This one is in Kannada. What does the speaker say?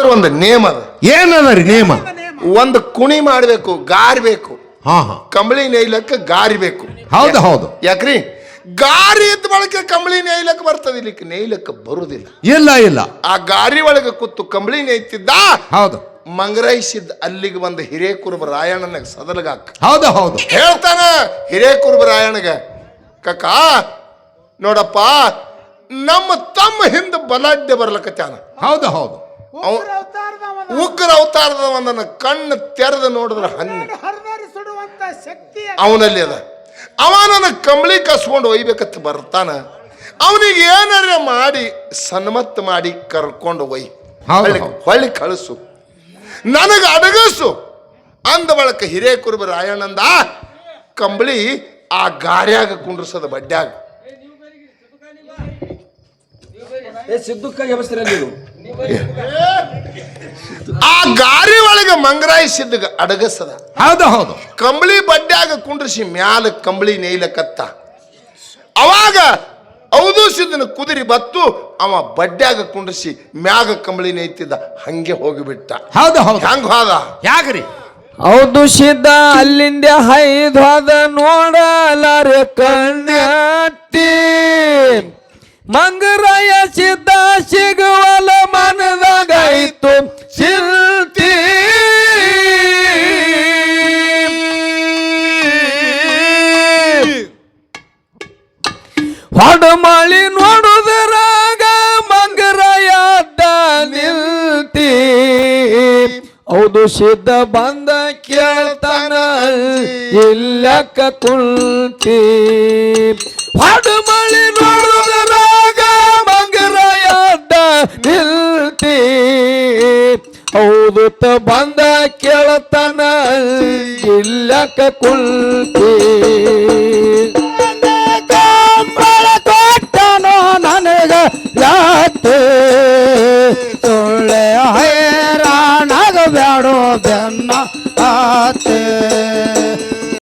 ಆದ್ರ ಒಂದು ನೇಮ್ ಅದ. ಏನದ ರೀ ನೇಮ? ಒಂದು ಕುಣಿ ಮಾಡಬೇಕು ಗಾರಿ ಬೇಕು ಹಾ ಹಾ. ಕಂಬಳಿ ನೇಯ್ಲಕ್ಕ ಗಾರಿ ಬೇಕು ಹೌದು ಹೌದು. ಯಾಕ್ರಿ? ಗಾರಿ ಇದ್ದ ಬಳಕೆ ಕಂಬಳಿ ನೈಲಕ್ಕೆ ಬರ್ತದ ಇಲ್ಲಿಕ್ಕೆ ನೇಯ್ಲಕ್ಕ ಬರುದಿಲ್ಲ. ಇಲ್ಲ ಇಲ್ಲ. ಆ ಗಾರಿ ಒಳಗೆ ಕೂತು ಕಂಬಳಿ ನೇಯ್ತಿದ್ದ? ಹೌದು. ಮಂಗರೈಸಿದ್ದ ಅಲ್ಲಿಗೆ ಬಂದ ಹಿರೇಕುರುಬ ರಾಯಣ್ಣನ ಸದಲಗಾಕ. ಹೌದು ಹೌದು. ಹೇಳ್ತಾನ ಹಿರೇಕುರುಬ ರಾಯಣ್ಣಗ ಕಕ್ಕ ನೋಡಪ್ಪ ನಮ್ಮ ತಮ್ಮ ಹಿಂದ ಬಲಾಢ್ಯ ಬರ್ಲಕತ್ತಾನ. ಹೌದು ಹೌದು. ಉಗ್ರ ಅವತಾರದ ಒಂದನ್ನು ಕಣ್ಣು ತೆರೆದು ನೋಡಿದ್ರೆ ಹಣ್ಣು ಸುಡುವಂತ ಶಕ್ತಿ ಅವನಲ್ಲಿ ಅದ. ಅವ ನನ್ನ ಕಂಬಳಿ ಕಸ್ಕೊಂಡು ಒಯ್ಬೇಕಂತ ಬರ್ತಾನ. ಅವನಿಗೆ ಏನಾರ ಮಾಡಿ ಸನ್ಮತ್ ಮಾಡಿ ಕರ್ಕೊಂಡು ಒಯ್. ಹೊಳ್ಳಿ. ಕಳಿಸು. ನನಗೆ ಅಡಗಸು. ಅಂದ ಬಳಕ ಹಿರೇಕುರುಬ ರಾಯಣ್ಣಂದ ಕಂಬಳಿ ಆ ಗಾರ್ಯಾಗ ಕುಂಡ್ರಸದ ಬಡ್ಡ್ಯಾಗ ಸಿದ್ದುಕ್ಕಾಗಿ ಆ ಗಾರಿ ಒಳಗೆ ಮಂಗರಾಯಿಸಿದ್ದ ಅಡಗಸದ. ಹೌದು ಹೌದು. ಕಂಬಳಿ ಬಡ್ಡ್ಯಾಗ ಕುಂಡ್ರಿಸಿ ಮ್ಯಾಲ ಕಂಬಳಿ ನೇಯ್ಲಕತ್ತ ಅವಾಗ ಔದೂಸಿದನ ಕುದುರಿ ಬತ್ತು ಅವ ಬಡ್ಡ್ಯಾಗ ಕುಂಡ್ರಿಸಿ ಮ್ಯಾಗ ಕಂಬಳಿ ನೇಯ್ತಿದ್ದ. ಹಂಗೆ ಹೋಗಿಬಿಟ್ಟ. ಹೌದು ಹೌದು. ಹಂಗ ಹೋದ? ಯಾಕ್ರಿ? ಹೌದು ಸಿದ್ಧ ಅಲ್ಲಿಂದ ಹೈದ್ವಾದ ನೋಡಲಾರೆ ಕಣ್ಣಟ್ಟಿ ಮಂಗರಾಯ ಸಿದ್ಧ ಹೌದು ಸಿದ್ಧ ಬಂದ ಕೇಳ್ತಾನ, ಇಲ್ಲಕ್ಕ ಕುಂತಿ ಹೊಡಮಳಿ ನೋಡುದರಾಗ ಮಂಗರಾಯ ಅಡ್ಡ ನಿಲ್ತಿ. ಹೌದು ತ ಬಂದ ಕೇಳ್ತಾನ, ಇಲ್ಲಕ್ಕ ಕುಂತಿ ছাড়বেন না হাতে।